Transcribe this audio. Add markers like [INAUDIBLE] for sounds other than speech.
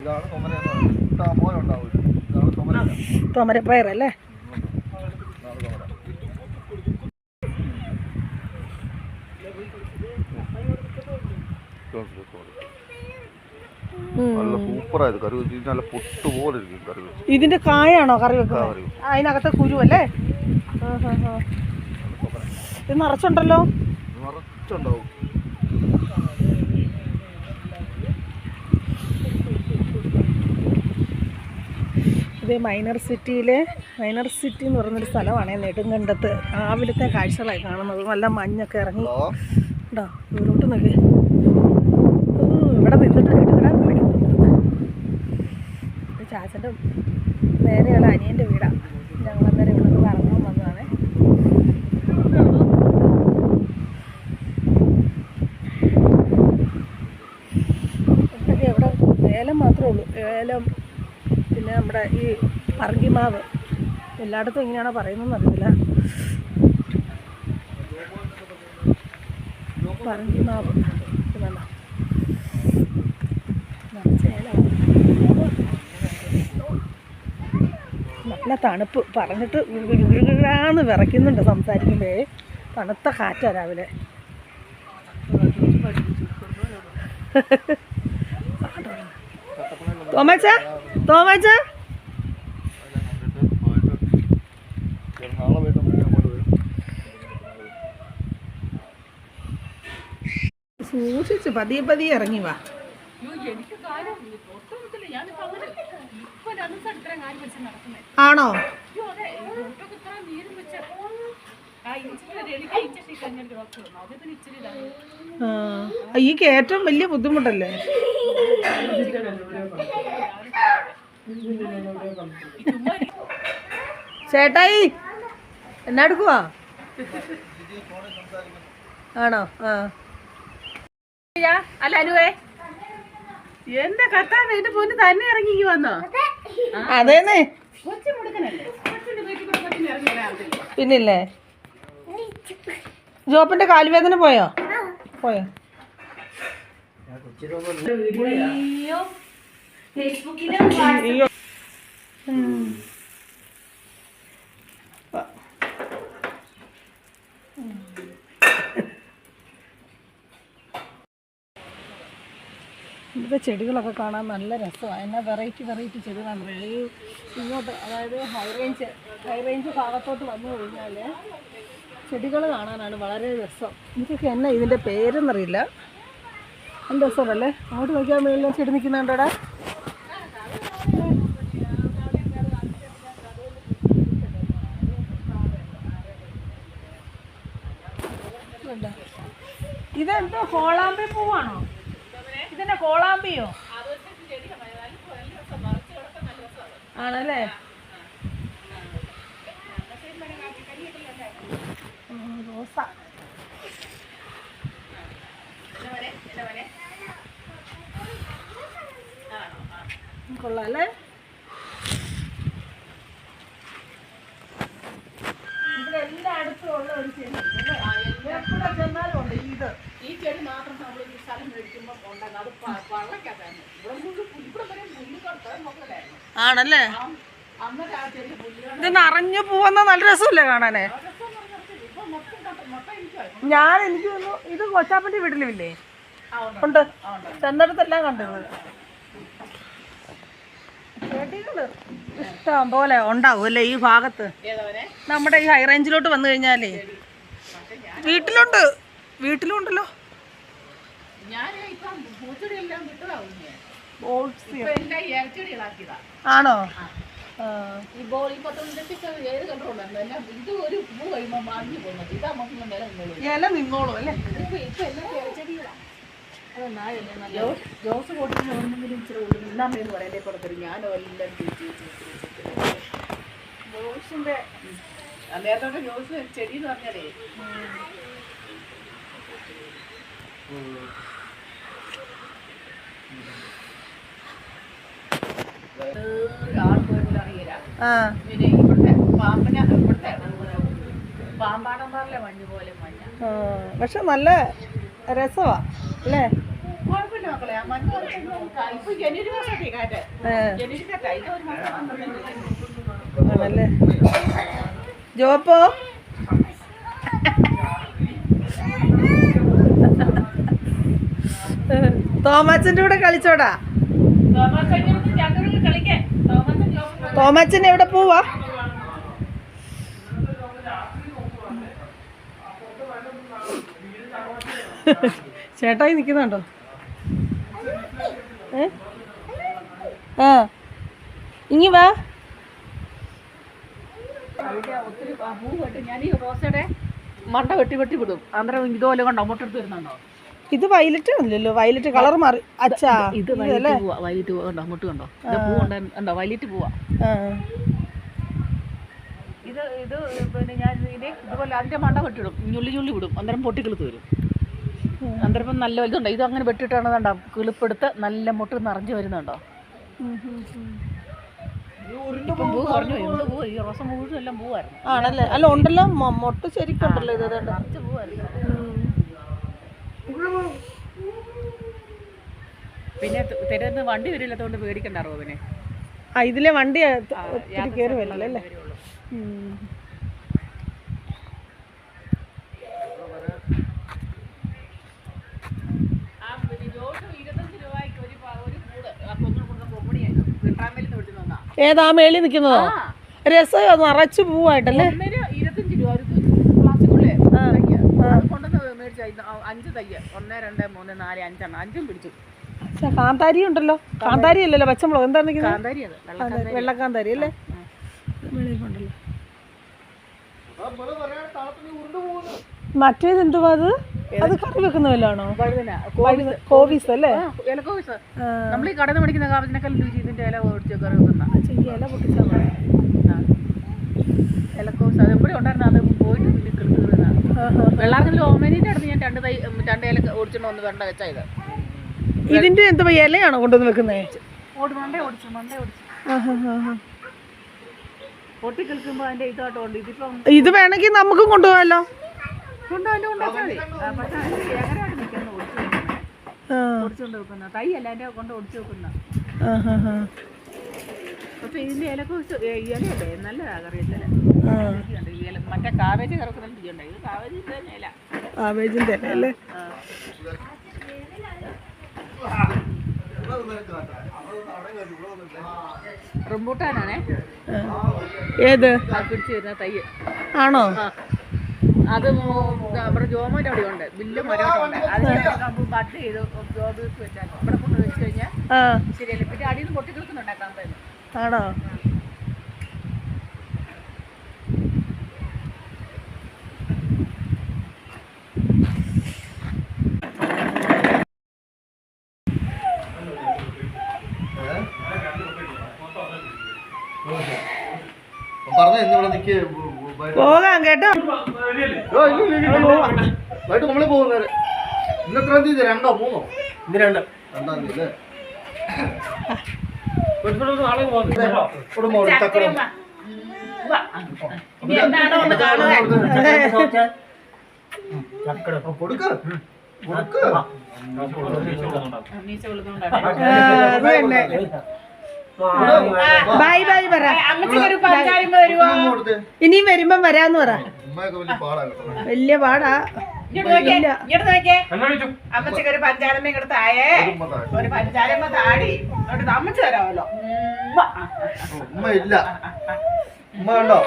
ഇതാണ് തൊമര എന്ന് പറയുന്നത്. ഇഷ്ടം പോലെ ഉണ്ടാവും ഇത്. ഇതാണ് തൊമര തോമരപ്പയറല്ലേ അല്ലേ? നല്ല സൂപ്പറായത് കറി വെച്ച്. കഴിഞ്ഞാൽ നല്ല പൊട്ട് പോലെ ഇരിക്കും കറി വെച്ച്. ഇതിന്റെ കായാണോ കറി വെക്കുന്നത്? അതിനകത്തെ കുരു അല്ലേ. ഇത് നിറച്ചുണ്ടല്ലോ? നിറച്ചുണ്ടാവും. ഇത് മൈനർ സിറ്റിയിലെ മൈനർ സിറ്റി എന്ന് പറയുന്നൊരു സ്ഥലമാണ് നെടുങ്കണ്ടത്ത്. രാവിലത്തെ കാഴ്ചകളായി കാണുന്നത്. നല്ല മഞ്ഞൊക്കെ ഇറങ്ങി. ഉണ്ടോ ദൂരോട്ട് നോക്കി. ഇവിടെ നിന്നിട്ട് കേട്ടിടാൻ വിളിക്കുന്നുണ്ട് ചാച്ചന്റെ നേരെയുള്ള അനിയന്റെ വീടാണ് ഞങ്ങൾ അന്നേരം ഇവിടെ നിന്ന് ഇറങ്ങാൻ വന്നതാണ്. ഇവിടെ ഏലം മാത്രമേ ഉള്ളൂ. ഏലം പിന്നെ നമ്മുടെ ഈ പറങ്കിമാവ് എല്ലായിടത്തും ഇങ്ങനെയാണോ പറയുന്നതെന്ന് അറിയില്ല. പറങ്കിമാവ്. നല്ല തണുപ്പ്. പറഞ്ഞിട്ട് ഗുരുഗുരാന്ന് വിറയ്ക്കുന്നുണ്ട് സംസാരിക്കുമ്പോഴേ. തണുത്ത കാറ്റാ രാവിലെ. തോമച്ച? തോമച്ച നാളെ പോയിട്ട് നമുക്ക് അങ്ങോട്ട് വരും സൂക്ഷിച്ച് പതിയെ പതിയെ ഇറങ്ങി വാ. ആണോ? ആ, ഈ ഏറ്റവും വലിയ ബുദ്ധിമുട്ടല്ലേ? ചേട്ടായി എന്നാ എടുക്കുവാ? ആണോ? ആ. അല്ല അനുവേ. എന്റെ കത്താൻ എന്റെ പൊന്ന് തന്നെ ഇറങ്ങി വന്നോ? അതേന്നേ. പിന്നില്ലേ? ജോപ്പിന്റെ കാലുവേദന പോയോ? പോയോ? അയ്യോ. ഇവിടുത്തെ ചെടികളൊക്കെ കാണാൻ നല്ല രസമാണ് എന്നാ വെറൈറ്റി വെറൈറ്റി ചെടികളാണ്. ഇങ്ങോട്ട് അതായത് ഹൈ റേഞ്ച് ഹൈ റേഞ്ച് ഭാഗത്തോട്ട് വന്നു കഴിഞ്ഞാൽ ചെടികൾ കാണാനാണ് വളരെ രസം. എനിക്കൊക്കെ എന്നാ ഇതിന്റെ പേരെന്നറിയില്ല. എന്ത് രസമല്ലേ അങ്ങോട്ട് നോക്കിയാൽ മേളിൽ ചെടി നിൽക്കുന്നുണ്ടോടാ? ഇതെന്തോ ഹോളാമ്പി പൂവാണോ? ഇതെന്നെ കോളാമ്പിയോ? ആണല്ലേ? കൊള്ളാം അല്ലേ ഇതിലെല്ലായിടത്തും ഉള്ള ഒരു ചെടി എവിടെ ചെന്നാലും ഉണ്ട് ഇത് ഈ ചെടി മാത്രം നമ്മൾ ഈ സ്ഥലം മേടിക്കുമ്പോൾ ഉണ്ടാകും അത് വള്ളക്കകത്താണ് ഇവിടെ മുഴുവൻ പുല്ല് ഇവിടെ വരെ ആണല്ലേ? അന്നേരം ആ ചെടി ഇത് നിറഞ്ഞു പോവുന്ന നല്ല രസമല്ലേ കാണാനേ. ഞാൻ എനിക്ക് തോന്നുന്നു ഇത് കൊച്ചാപ്പന്റെ വീട്ടിലുമില്ലേ ഉണ്ട്. ചെന്നിടത്തെല്ലാം കണ്ടത് ചെടികൾ ഇഷ്ടം പോലെ ഉണ്ടാവും അല്ലേ ഈ ഭാഗത്ത്? നമ്മുടെ ഈ ഹൈ റേഞ്ചിലോട്ട് വന്നു കഴിഞ്ഞാലേ. വീട്ടിലുണ്ട്. വീട്ടിലുണ്ടല്ലോ ഞാൻ ഇപ്പം പൂച്ചെടിയെല്ലാം വിട്ടതാവും ഞാൻ ബോൾസ് ഇപ്പൊ എല്ലാം ഇരച്ചെടികളാക്കിയതാ ആണോ. ഈ ബോൾ ഈ പത്തൊമ്പതെത്തിക്ക് ഏത് കണ്ടോണ്ടായിരുന്നു എല്ലാം ഇത് ഒരു പൂ കഴിയുമ്പോൾ മാഞ്ഞു പോകുന്നത്. ഇത് നമുക്ക് നില നിന്നോളൂ. ഇല നിന്നോളൂ അല്ലേ? ഇപ്പൊ ഇപ്പൊ എല്ലാം ഇരച്ചെടികളാ ജോസ് ജോസ് കൊടുക്കുന്ന ഒന്നെങ്കിലും ഇച്ചിരി പറയലേ ഞാനും എല്ലാം ജോസിന്റെ നേരത്തെ ജോസ് ചെടി എന്ന് പറഞ്ഞാലേ ആൺപേരിൽ അറിയില്ല ആ പിന്നെ ഇവിടുത്തെ പാമ്പിനെ ഇവിടുത്തെ പാമ്പാടന്മാരിലെ മഞ്ഞ് പോലെ മഞ്ഞ ആ. പക്ഷെ നല്ല രസമാ അല്ലേ കുഴപ്പമില്ല മക്കളെ ആ മഞ്ഞ ഇപ്പൊ ജനുവരി മാസത്തെ കാറ്റ് ഏ, ജനുവരി നല്ല ഇത് അല്ലേ? ആണല്ലേ? ജോപ്പോ? [LAUGHS] തോമാച്ചന്റെ കൂടെ കളിച്ചോടാ? തോമസ് തോമാച്ചൻ എവിടെ പോവാ? ചേട്ടായി നിൽക്കുന്നുണ്ടോ ഏ? ആ. ഇങ്ങി വാ. ഒത്തിരി മണ്ട വെട്ടി വെട്ടി വിടും. അന്നേരം ഇതുപോലെ കണ്ടോ? മുട്ടെടുത്ത് വരുന്നുണ്ടോ? ഇത് വയലറ്റ് അല്ലല്ലോ വയലറ്റ് കളർ മാറി. അച്ഛാ ഇത് വയലറ്റ് പോവാ പോവാ കണ്ടോ അങ്ങോട്ട് കണ്ടോ? ഇത് പൂ കണ്ടോ വയലറ്റ് പോവാ. ആ. ഇത് ഇത് പിന്നെ ഞാൻ ഇതിനെ ഇതുപോലെ അതിന്റെ മണ്ട വെട്ടിടും ഞുള്ളി ഞുള്ളി വിടും അന്നേരം പൊട്ടി കിളുത്ത് വരും അന്നേരം നല്ല വലുതുണ്ടോ ഇത് അങ്ങനെ വെട്ടിട്ടാണ് കണ്ടോ കിളിപ്പെടുത്ത് നല്ല മുട്ട് നിറഞ്ഞു വരുന്നുണ്ടോ ആണല്ലേ? അല്ല ഉണ്ടല്ലോ മൊട്ട് ശരിക്കുണ്ടല്ലോ ഇത്. നിറച്ച് പൂവായിരുന്നു. പിന്നെ തിരന്ന് വണ്ടി വരില്ലാത്തതുകൊണ്ട് പേടിക്കണ്ട റോബിനെ. ആ ഇതിലെ വണ്ടി കയറി വരില്ല അല്ലേ ഉം. ഏതാ മേളി നിൽക്കുന്നതോ? രസം നിറച്ചു പൂവായിട്ടല്ലേ ഇരുപത്തഞ്ച് രൂപ ഒരു പ്ലാസ്റ്റിക്കുള്ളേ തയ്യ അത് കൊണ്ടുവന്ന് മേടിച്ച അഞ്ച് തയ്യ. ഒന്ന് രണ്ട് മൂന്ന് നാല് അഞ്ചെണ്ണം അഞ്ചും പിടിച്ചു. കാന്താരി ഉണ്ടല്ലോ. കാന്താരി അല്ലല്ലോ പച്ചമുളക്. എന്താണ് കാന്താരി അത്. വെള്ളക്കാന്താരി അല്ലേ? വെളിയിലുണ്ടല്ലോ. മറ്റേത് എന്തുവാ അത്? അത് കറി വെക്കുന്ന വല്ലതാണോ കോവിസ് കോവീസ് അല്ലേ? കോവിസ്. ആ. നമ്മൾ ഈ കടന്ന് പഠിക്കുന്ന കാവത്തിനേക്കാൾ രുചി ഇതിന്റെ ഇല ഓടിച്ച് കറി വെക്കുന്ന. ഇല പൊട്ടിച്ചാൽ അത് എവിടെ ഉണ്ടായിരുന്നു അത്? വെള്ളാർക്കൽ ഓമനീന്റെ അടുത്ത് ഞാൻ രണ്ട് തൈ രണ്ട് ഇല ഓടിച്ചോണ്ട് വന്ന് വേണ്ട വെച്ചാ ഇത് ഇതിന്റെ എന്താ ഇലയാണോ കൊണ്ടുവന്ന് വെക്കുന്നേ? ഇത് വേണമെങ്കിൽ നമുക്കും കൊണ്ടുപോകാമല്ലോ കൊണ്ട് അതിന്റെ കൊണ്ടുവച്ചാൽ ആ, പക്ഷേ ഇതിന്റെ ഇലക്കോസ് ഇലയല്ലേ? നല്ലതാ കറിയത്തില്ല ഇല മറ്റേ കാവേജ് കറക്കുന്ന രുചിയുണ്ട് ഇത് ഇല ഇല അല്ലേ. റംബൂട്ടാനാണേ. ഏത്? പിടിച്ചു വരുന്ന ആണോ? അത് നമ്മുടെ ജോമോന്റെ അവിടെ ഉണ്ട്. വലിയ മരമുണ്ട് അത് നമ്മൾ ബഡ് ചെയ്ത് ജോബ് വെച്ചാൽ ഇവിടെ കൊണ്ട് വെച്ച് കഴിഞ്ഞാൽ ആ. ശരിയല്ല? പിന്നെ അടിയിൽ നിന്ന് ആണോ? പറഞ്ഞ ഇവിടെ നിക്ക് പോകാം കേട്ടോ വൈകിട്ട് നമ്മളെ പോകുന്നത് ഇന്ന് എത്രാം തീയതി രണ്ടോ മൂന്നോ ഇത് രണ്ട് രണ്ടാം തീയതി കൊടുക്ക കൊടുക്ക ബൈ ബൈ പറ. ഇനിയും വരുമ്പം വരാന്ന് പറ. വല്യ പാടാ അമ്മച്ചിക്ക് ഒരു പഞ്ചാരമ്മ ഇങ്ങോട്ട് തായേ ഒരു പഞ്ചാരമ്മ താടി. അമ്മച്ച് അമ്മച്ചി തരാമല്ലോ ഉമ്മ. ഇല്ല. ഉമ്മ ഉണ്ടോ